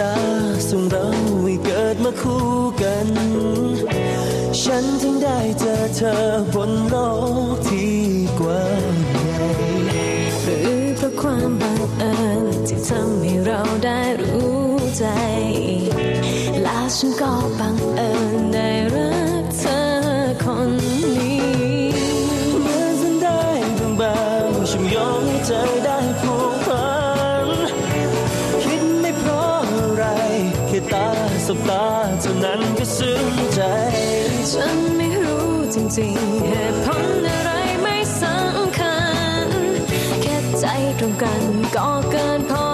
ตาส่งเราให้เกิดมาคู่กัน ฉันถึงได้เจอเธอบนโลกที่กว้างใหญ่หรือเพราะความบังเอิญที่ทำให้เราได้รู้ใจ สบตาเท่านั้นก็ซึ้งใจ ฉันไม่รู้จริงๆเหตุผลอะไรไม่สำคัญ แค่ใจตรงกันก็เกินพอ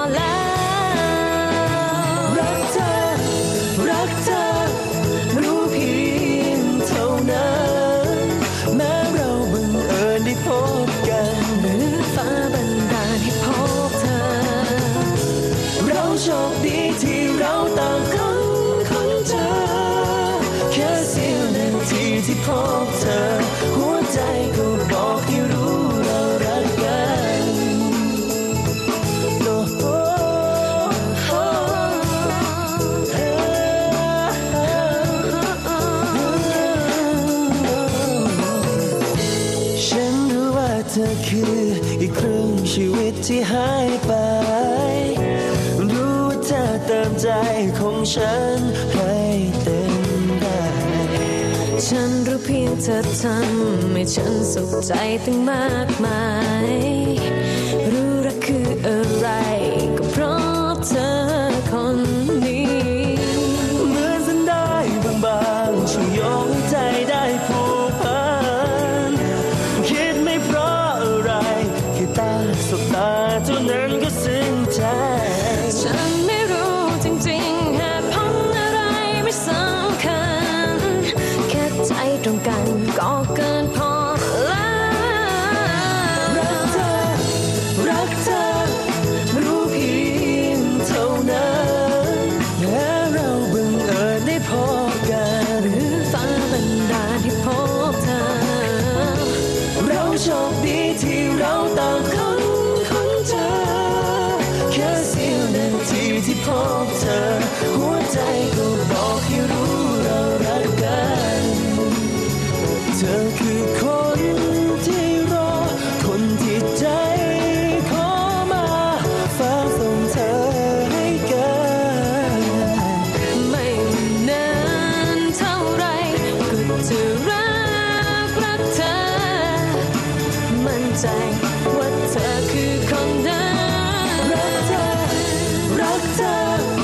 เธอคืออีกครึ่งชีวิตที่หายไป รู้ว่าเธอเติมใจของฉันให้เต็มได้ ฉันรู้เพียงเธอทำให้ฉันสุขใจตั้งมากมาย ตรงกันก็เกินพอแล้วรักเธอ รักเธอ รู้เพียงเท่านั้นแม้เราบังเอิญได้พบกันหรือฟ้าบันดาลให้พบเธอ เราโชคดีที่เราต่างคนคนเจอ แค่เสี้ยวนาทีที่พบเธอ หัวใจก็บอกให้รู้ อคือคนที่รอ คนที่ใจขอมาฟ้าส่งเธอให้เกันไม่นานเท่าไรก็จะรักรักเธอ มั่นใจว่าเธอคือคนนั้นรักเธอรักเธอ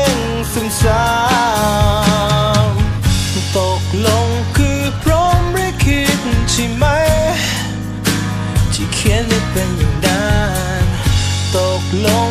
ซ้าตกลงคือพร้อมหรือคิดใช่ไหม ที่เขียนไม่เป็นอย่างนั้นตกลง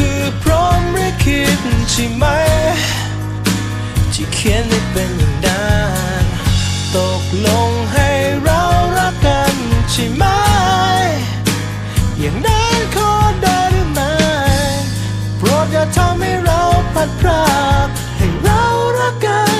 คิดใช่ไหม ที่เขียนให้เป็นอย่างนั้นตกลงให้เรารักกันใช่ไหม อย่างนั้นขอได้หรือไม่โปรดอย่าทำให้เราพัดพรากให้เรารักกัน